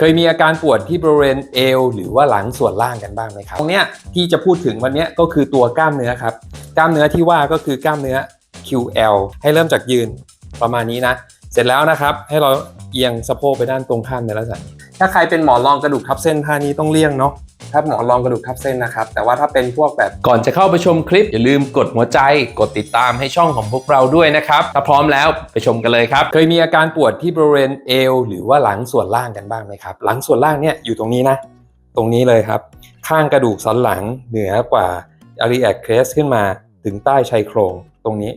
เคยมีอาการปวดที่บริเวณเอวหรือว่าหลังส่วนล่างกันบ้างไหมครับ ตรงเนี้ยที่จะพูดถึงวันเนี้ยก็คือตัวกล้ามเนื้อครับ กล้ามเนื้อที่ว่าก็คือกล้ามเนื้อ QL ให้เริ่มจากยืนประมาณนี้นะ เสร็จแล้วนะครับให้เราเอียงสะโพกไปด้านตรงข้ามในลักษณะนี้ ถ้าใครเป็นหมอนรองกระดูกทับเส้นท่านี้ต้องเลี่ยงเนาะถ้าหมอนรองกระดูกทับเส้นนะครับ แต่ว่าถ้าเป็นพวกแบบก่อนจะเข้าไปชมคลิป อย่าลืมกดหัวใจ กดติดตามให้ช่องของพวกเราด้วยนะครับ ถ้าพร้อมแล้วไปชมกันเลยครับ เคยมีอาการปวดที่บริเวณเอว หรือว่าหลังส่วนล่างกันบ้างไหมครับ หลังส่วนล่างเนี่ยอยู่ตรงนี้นะ ตรงนี้เลยครับ ข้างกระดูกสันหลังเหนือกว่าอารีแอคเคสขึ้นมาถึงใต้ชายโครงตรงนี้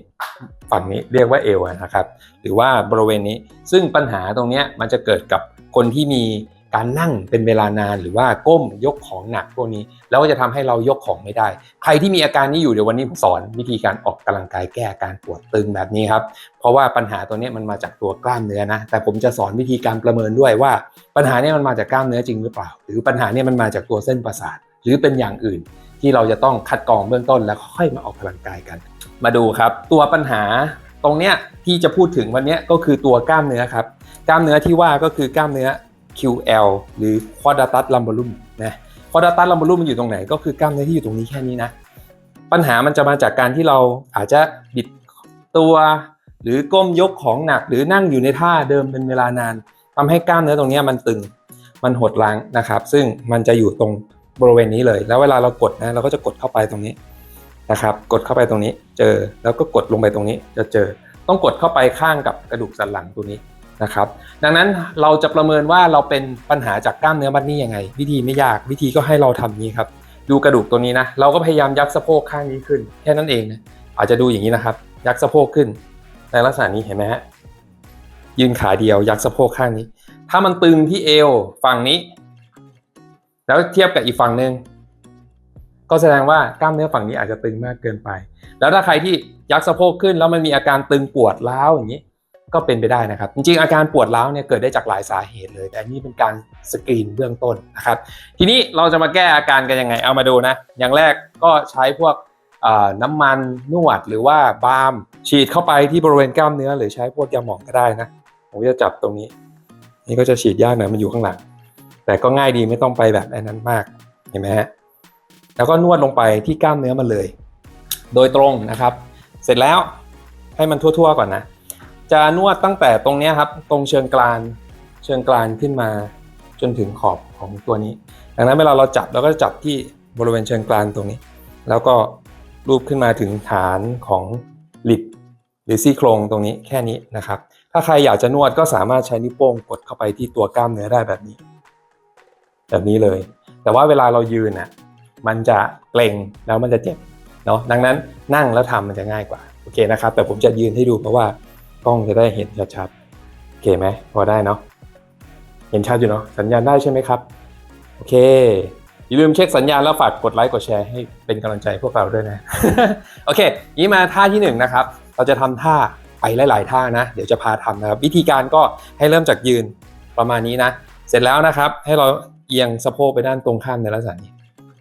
ฝั่งนี้เรียกว่าเอวนะครับ หรือว่าบริเวณนี้ซึ่งปัญหาตรงนี้มันจะเกิดกับ คนที่มีการนั่งเป็นเวลานานหรือว่าก้มยกของหนักพวกนี้ แล้วก็จะทำให้เรายกของไม่ได้ ใครที่มีอาการนี้อยู่เดี๋ยววันนี้ผมสอนวิธีการออกกำลังกายแก้อาการปวดตึงแบบนี้ครับ เพราะว่าปัญหาตัวนี้มันมาจากตัวกล้ามเนื้อนะ แต่ผมจะสอนวิธีการประเมินด้วยว่า ปัญหาเนี้มันมาจากกล้ามเนื้อจริงหรือเปล่า หรือปัญหาเนี้มันมาจากตัวเส้นประสาท หรือเป็นอย่างอื่น ที่เราจะต้องคัดกรองเบื้องต้นแล้วค่อยมาออกกำลังกายกัน มาดูครับ ตัวปัญหา ตรงเนี้ยที่จะพูดถึงวันเนี้ยก็คือตัวกล้ามเนื้อครับ กล้ามเนื้อที่ว่าก็คือกล้ามเนื้อ QL หรือ quadratus lumborum นะ quadratus lumborum มันอยู่ตรงไหน ก็คือกล้ามเนื้อที่อยู่ตรงนี้แค่นี้นะ ปัญหามันจะมาจากการที่เราอาจจะบิดตัวหรือก้มยกของหนักหรือนั่งอยู่ในท่าเดิมเป็นเวลานานทำให้กล้ามเนื้อตรงเนี้ยมันตึงมันหดล้างนะครับ ซึ่งมันจะอยู่ตรงบริเวณนี้เลย แล้วเวลาเรากดนะเราก็จะกดเข้าไปตรงนี้ นะครับ กดเข้าไปตรงนี้เจอแล้วก็กดลงไปตรงนี้จะเจอ ต้องกดเข้าไปข้างกับกระดูกสันหลังตัวนี้นะครับ ดังนั้นเราจะประเมินว่าเราเป็นปัญหาจากกล้ามเนื้อมัดนี้ยังไง วิธีไม่ยากวิธีก็ให้เราทำนี้ครับ ดูกระดูกตัวนี้นะ เราก็พยายามยักสะโพกข้างนี้ขึ้น แค่นั้นเองนะอาจจะดูอย่างนี้นะครับ ยักสะโพกขึ้น ในลักษณะนี้เห็นไหมฮะยืนขาเดียวยักสะโพกข้างนี้ ถ้ามันตึงที่เอวฝั่งนี้ แล้วเทียบกับอีกฝั่งหนึ่ง ก็แสดงว่ากล้ามเนื้อฝั่งนี้อาจจะตึงมากเกินไป แล้วถ้าใครที่ยักสะโพกขึ้นแล้วมันมีอาการตึงปวดร้าวอย่างนี้ก็เป็นไปได้นะครับ จริงๆ อาการปวดร้าวเนี่ยเกิดได้จากหลายสาเหตุเลย แต่นี่เป็นการสกรีนเบื้องต้นนะครับ ทีนี้เราจะมาแก้อาการกันยังไง เอามาดูนะ อย่างแรกก็ใช้พวกน้ำมันนวดหรือว่าบาล์มฉีดเข้าไปที่บริเวณกล้ามเนื้อ หรือใช้พวกยาหมองก็ได้นะ ผมจะจับตรงนี้ นี่ก็จะฉีดยากหน่อยมันอยู่ข้างหลัง แต่ก็ง่ายดีไม่ต้องไปแบบอนั้นมาก เห็นไหมฮะ แล้วก็นวดลงไปที่กล้ามเนื้อมันเลย โดยตรงนะครับ เสร็จแล้วให้มันทั่วๆก่อนนะ จะนวดตั้งแต่ตรงนี้ครับ ตรงเชิงกรานเชิงกรานขึ้นมาจนถึงขอบของตัวนี้ ดังนั้นเวลาเราจับเราก็จะจับที่บริเวณเชิงกรานตรงนี้ แล้วก็รูปขึ้นมาถึงฐานของหลิบหรือซี่โครงตรงนี้แค่นี้นะครับ ถ้าใครอยากจะนวดก็สามารถใช้นิ้วโป้งกดเข้าไปที่ตัวกล้ามเนื้อได้แบบนี้ แบบนี้เลย แต่ว่าเวลาเรายืนน่ะ มันจะเกร็งแล้วมันจะเจ็บเนาะดังนั้นนั่งแล้วทำมันจะง่ายกว่าโอเคนะครับ แต่ผมจะยืนให้ดูเพราะว่ากล้องจะได้เห็นชัดๆโอเคไหมพอได้เนาะเห็นชัดอยู่เนาะสัญญาณได้ใช่ไหมครับโอเคอย่าลืมเช็คสัญญาณแล้วฝากกดไลค์กดแชร์ให้เป็นกำลังใจพวกเราด้วยนะโอเค นี้มาท่าที่หนึ่งนะครับเราจะทำท่าไปหลายๆท่านะ เดี๋ยวจะพาทำนะครับ วิธีการก็ให้เริ่มจากยืนประมาณนี้นะ เสร็จแล้วนะครับ ให้เราเอียงสะโพกไปด้านตรงข้ามในลักษณะนี้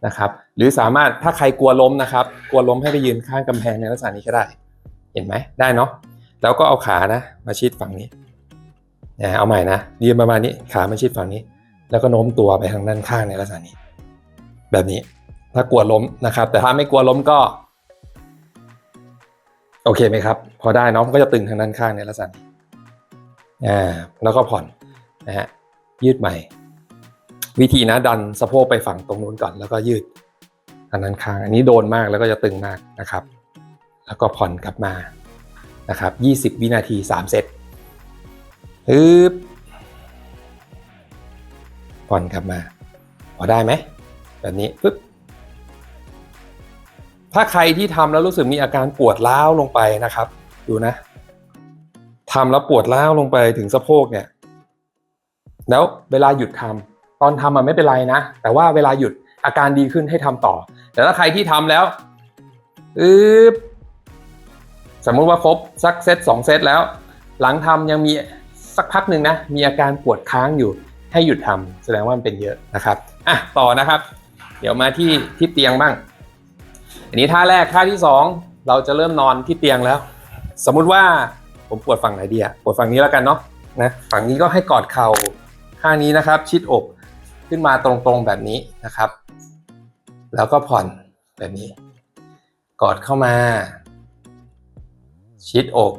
นะครับหรือสามารถถ้าใครกลัวล้มนะครับ กลัวล้มให้ไปยืนข้างกำแพงในลักษณะนี้ก็ได้ เห็นไหมได้เนาะแล้วก็เอาขานะมาชิดฝั่งนี้นะเอาใหม่นะยืนประมาณนี้ขามาชิดฝั่งนี้ แล้วก็โน้มตัวไปทางด้านข้างในลักษณะนี้ แบบนี้ถ้ากลัวล้มนะครับ แต่ถ้าไม่กลัวล้มก็ โอเคไหมครับ พอได้เนาะมันก็จะตึงทางด้านข้างในลักษณะนี้อ่าแล้วก็ผ่อนนะฮะยืดใหม่ วิธีนะดันสะโพกไปฝั่งตรงนู้นก่อนแล้วก็ยืดทางด้นข้างอันนี้โดนมากแล้วก็จะตึงมากนะครับ แล้วก็ผ่อนกลับมานะครับ 20 วินาที 3 เซตฮึบผ่อนกลับมาพอได้ไหมแบบนี้ปึ๊บถ้าใครที่ทำแล้วรู้สึกมีอาการปวดร้าวลงไปนะครับ ดูนะทำแล้วปวดร้าวลงไปถึงสะโพกเนี่ย แล้วเวลาหยุดทำ ตอนทำมันไม่เป็นไรนะ แต่ว่าเวลาหยุดอาการดีขึ้นให้ทำต่อ แต่ถ้าใครที่ทำแล้วอึบสมมุติว่าครบสักเซตสองเซตแล้ว หลังทำยังมีสักพักหนึ่งนะ มีอาการปวดค้างอยู่ให้หยุดทำแสดงว่ามันเป็นเยอะนะครับอะต่อนะครับ เดี๋ยวมาที่ที่เตียงบ้าง อันนี้ท่าแรกท่าที่สองเราจะเริ่มนอนที่เตียงแล้ว สมมุติว่าผมปวดฝั่งไหนดีอะปวดฝั่งนี้แล้วกันเนาะนะฝั่งนี้ก็ให้กอดเข่าข้างนี้นะครับ ชิดอก ขึ้นมาตรงๆแบบนี้นะครับ แล้วก็ผ่อนแบบนี้ กอดเข้ามา ชิดอก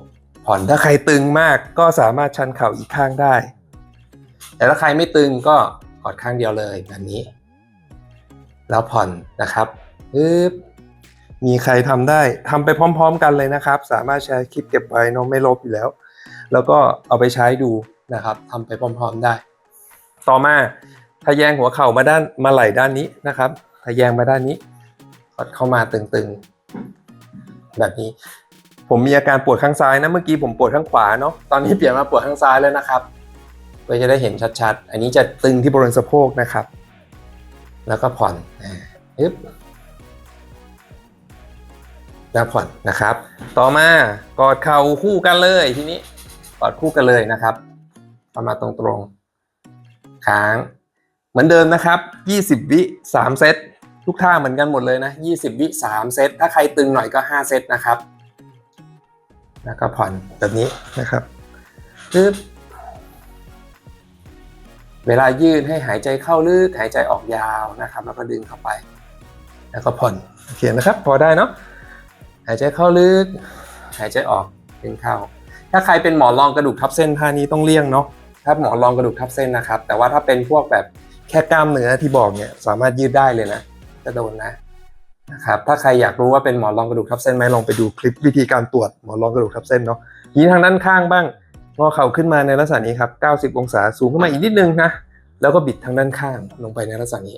ผ่อนถ้าใครตึงมากก็สามารถชันเข่าอีกข้างได้ แต่ถ้าใครไม่ตึงก็กอดข้างเดียวเลยแบบนี้ แล้วผ่อนนะครับปึ๊บมีใครทำได้ทำไปพร้อม ๆ กันเลยนะครับ สามารถแชร์คลิปเก็บไว้เน้องไม่ลบอยู่แล้ว แล้วก็เอาไปใช้ดูนะครับทำไปพร้อม ๆได้ ต่อมา ทะแยงหัวเข่ามาด้านมาไหล่ด้านนี้นะครับทะแยงมาด้านนี้กดเข้ามาตึงๆ แบบนี้ ผมมีอาการปวดข้างซ้ายนะเมื่อกี้ผมปวดข้างขวาเนาะตอนนี้เปลี่ยนมาปวดข้างซ้ายแล้วนะครับเพื่อจะได้เห็นชัดๆ อันนี้จะตึงที่บริเวณสะโพกนะครับ แล้วก็ผ่อนอึ๊บแล้วผ่อนนะครับ ต่อมากอดเข่าคู่กันเลยทีนี้กอดคู่กันเลยนะครับประมาณตรงๆค้าง เหมือนเดิมนะครับ 20 วิ 3 เซต ทุกท่าเหมือนกันหมดเลยนะ 20 วิ 3 เซต ถ้าใครตึงหน่อยก็ 5 เซตนะครับ แล้วก็ผ่อนแบบนี้นะครับปึ๊บเวลายืดให้หายใจเข้าลึกหายใจออกยาวนะครับ แล้วก็ดึงเข้าไป แล้วก็ผ่อนโอเคนะครับ พอได้เนาะหายใจเข้าลึก หายใจออกดึงเข้า ถ้าใครเป็นหมอนรองกระดูกทับเส้นท่านี้ต้องเลี่ยงเนาะถ้าหมอนรองกระดูกทับเส้นนะครับ แต่ว่าถ้าเป็นพวกแบบ แค่กล้ามเนื้อที่บอกเนี่ยสามารถยืดได้เลยนะจะโดนนะนะครับถ้าใครอยากรู้ว่าเป็นหมอนรองกระดูกทับเส้นไหมลองไปดูคลิปวิธีการตรวจหมอนรองกระดูกทับเส้นเนาะทีนี้ทางด้านข้างบ้างงอเข่าขึ้นมาในลักษณะนี้ครับ 90 องศาสูงขึ้นมาอีกนิดนึงนะแล้วก็บิดทางด้านข้างลงไปในลักษณะนี้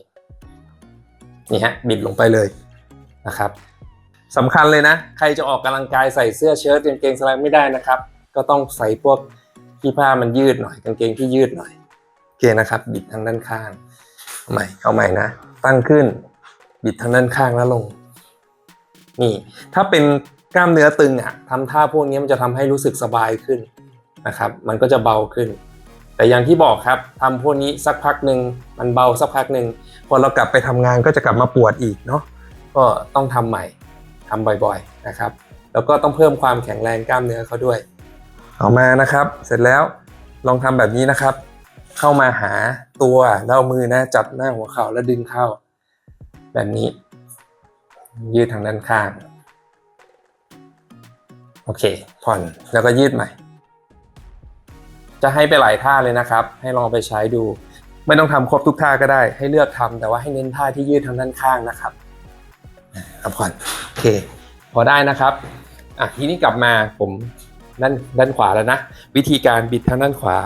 นี่ฮะบิดลงไปเลยนะครับสำคัญเลยนะ ใครจะออกกำลังกายใส่เสื้อเชิ้ตกางเกงสไลด์ไม่ได้นะครับ ก็ต้องใส่พวกที่ผ้ามันยืดหน่อยกางเกงที่ยืดหน่อย อเคนะครับ บิดทางด้านข้างเอาใหม่เอาใหม่นะ ตั้งขึ้น บิดทางด้านข้างแล้วลง นี่ ถ้าเป็นกล้ามเนื้อตึงอะทำท่าพวกนี้มันจะทำให้รู้สึกสบายขึ้นนะครับ มันก็จะเบาขึ้น แต่อย่างที่บอกครับทำพวกนี้สักพักหนึ่งมันเบาสักพักหนึ่งพอเรากลับไปทำงานก็จะกลับมาปวดอีกเนาะก็ต้องทำใหม่ทำบ่อยๆนะครับ แล้วก็ต้องเพิ่มความแข็งแรงกล้ามเนื้อเขาด้วย เอามานะครับ เสร็จแล้วลองทำแบบนี้นะครับ เข้ามาหาตัวแล้วเอามือนะจับหน้าหัวเข่าแล้วดึงเข้า แบบนี้ ยืดทางด้านข้าง โอเค ผ่อนแล้วก็ยืดใหม่ จะให้ไปหลายท่าเลยนะครับ ให้ลองไปใช้ดู ไม่ต้องทำครบทุกท่าก็ได้ ให้เลือกทำแต่ว่าให้เน้นท่าที่ยืดทางด้านข้างนะครับเอาผ่อนโอเค พอได้นะครับอะทีนี้กลับมาผมด้านด้านขวาแล้วนะ วิธีการบิดทางด้านขวา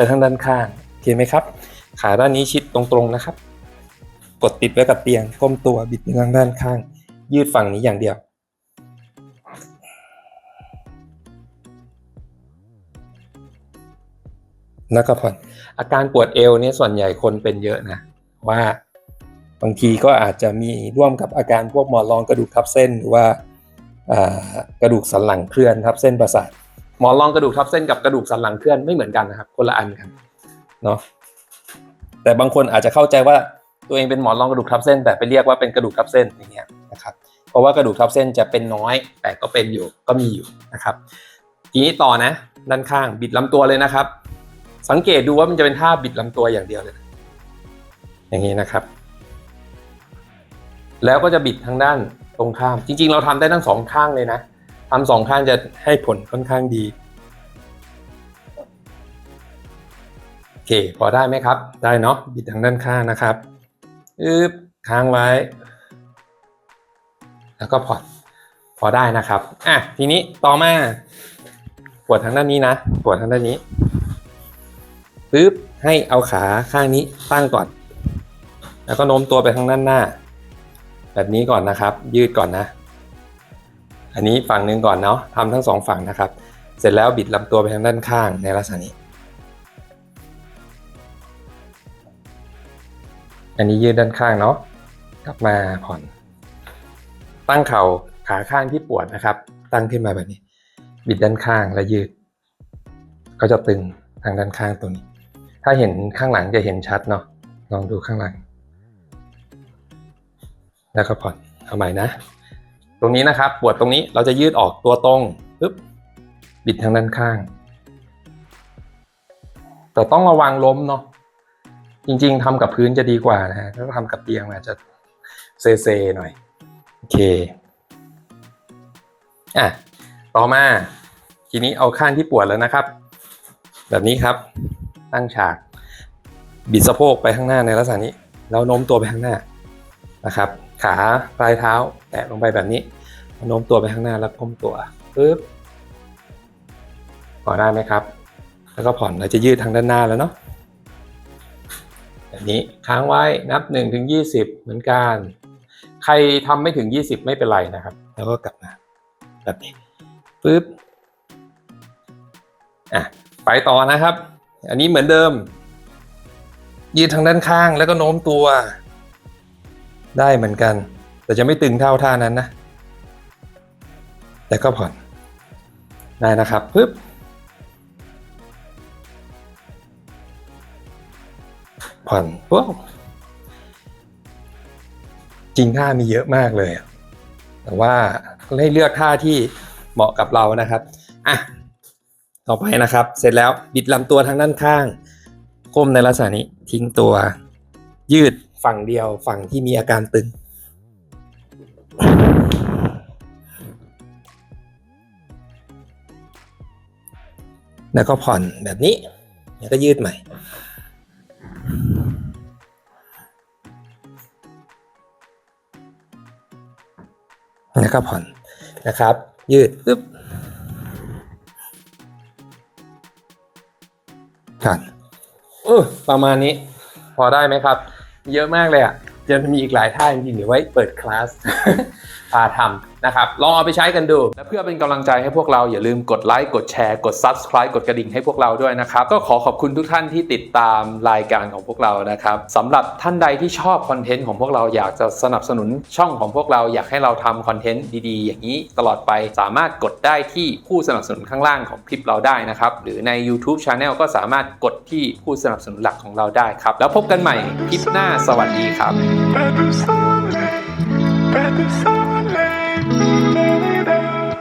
ไปทางด้านข้างโอเคไหมครับ ขาด้านนี้ชิดตรงๆนะครับ กดติดไว้กับเตียงก้มตัวบิดไปทางด้านข้าง ยืดฝั่งนี้อย่างเดียวแล้วก็ผ่อนอาการปวดเอวเนี่ยส่วนใหญ่คนเป็นเยอะนะ ว่าบางทีก็อาจจะมีร่วมกับอาการพวกหมอนรองกระดูกทับเส้นหรือว่าอ่ากระดูกสันหลังเคลื่อนทับเส้นประสาท หมอนรองกระดูกทับเส้นกับกระดูกสันหลังเคลื่อนไม่เหมือนกันนะครับ คนละอันกันเนาะแต่บางคนอาจจะเข้าใจว่าตัวเองเป็นหมอนรองกระดูกทับเส้น แต่ไปเรียกว่าเป็นกระดูกทับเส้นอย่างเงี้ยนะครับ เพราะว่ากระดูกทับเส้นจะเป็นน้อย แต่ก็เป็นอยู่ก็มีอยู่นะครับ ทีนี้ต่อนะ ด้านข้างบิดลำตัวเลยนะครับ สังเกตดูว่ามันจะเป็นท่าบิดลำตัวอย่างเดียวเลย อย่างนี้นะครับ แล้วก็จะบิดทางด้านตรงข้าม จริง ๆ เราทำได้ทั้งสองข้างเลยนะ ทำสองข้างจะให้ผลค่อนข้างดี โอเค พอได้ไหมครับ ได้เนาะบิดทางด้านข้างนะครับอึบค้างไว้ แล้วก็ผ่อพอได้นะครับ อะ ทีนี้ต่อมา ปวดทางด้านนี้นะ ปวดทางด้านนี้ปึ๊บ ให้เอาขาข้างนี้ตั้งก่อน แล้วก็โน้มตัวไปทางด้านหน้า แบบนี้ก่อนนะครับ ยืดก่อนนะ อันนี้ฝั่งหนึ่งก่อนเนาะทำทั้งสองฝั่งนะครับ เสร็จแล้วบิดลำตัวไปทางด้านข้างในลักษณะนี้ อันนี้ยืดด้านข้างเนาะกลับมาผ่อน ตั้งเข่าขาข้างที่ปวดนะครับ ตั้งขึ้นมาแบบนี้ บิดด้านข้างและยืด ก็จะตึงทางด้านข้างตัวนี้ ถ้าเห็นข้างหลังจะเห็นชัดเนาะลองดูข้างหลัง แล้วก็ผ่อนเอาใหม่นะ ตรงนี้นะครับ ปวดตรงนี้เราจะยืดออกตัวตรงปึ๊บบิดทางด้านข้าง แต่ต้องระวังล้มเนาะจริง ๆทำกับพื้นจะดีกว่านะฮะถ้าทำกับเตียงมันอาจจะเซเซหน่อยโอเคอะต่อมาทีนี้เอาข้างที่ปวดแล้วนะครับ แบบนี้ครับ ตั้งฉากบิดสะโพกไปข้างหน้าในลักษณะนี้ แล้วโน้มตัวไปข้างหน้านะครับ ขาปลายเท้า แตะลงไปแบบนี้โน้มตัวไปข้างหน้าแล้วก้มตัวปึ๊บพอได้ไหมครับ แล้วก็ผ่อนเราจะยืดทางด้านหน้าแล้วเนาะแบบนี้ค้างไว้นับ1ถึง20 เหมือนกัน ใครทำไม่ถึง 20 ไม่เป็นไรนะครับ แล้วก็กลับมาแบบนี้ปึ๊บอะไปต่อนะครับ อันนี้เหมือนเดิม ยืดทางด้านข้างแล้วก็โน้มตัว ได้เหมือนกัน แต่จะไม่ตึงเท่าท่านั้นนะแล้วก็ผ่อนได้นะครับปึ๊บผ่อนปุ๊บจริงท่ามีเยอะมากเลย แต่ว่าให้เลือกท่าที่เหมาะกับเรานะครับอะต่อไปนะครับ เสร็จแล้วบิดลำตัวทางด้านข้าง ก้มในลักษณะนี้ทิ้งตัวยืด ฝั่งเดียวฝั่งที่มีอาการตึง แล้วก็ผ่อนแบบนี้ แล้วก็ยืดใหม่ แล้วก็ผ่อนนะครับ ยืดปึ๊บผ่อนเออประมาณนี้พอได้ไหมครับ เยอะมากเลยอะจะมีอีกหลายท่าจริงๆเดี๋ยวไว้เปิดคลาส พาทำนะครับ ลองเอาไปใช้กันดู และเพื่อเป็นกำลังใจให้พวกเราอย่าลืมกดไลค์กดแชร์ กด Subscribe กดกระดิ่งให้พวกเราด้วยนะครับ ก็ขอขอบคุณทุกท่านที่ติดตามรายการของพวกเรานะครับสำหรับท่านใดที่ชอบคอนเทนต์ของพวกเราอยากจะสนับสนุนช่องของพวกเราอยากให้เราทำคอนเทนต์ดีๆ อย่างนี้ตลอดไปสามารถกดได้ที่ผู้สนับสนุนข้างล่างของคลิปเราได้นะครับหรือใน YouTube Channel ก็สามารถกดที่ผู้สนับสนุนหลักของเราได้ครับ แล้วพบกันใหม่คลิปหน้าสวัสดีครับ Better someday, better someday.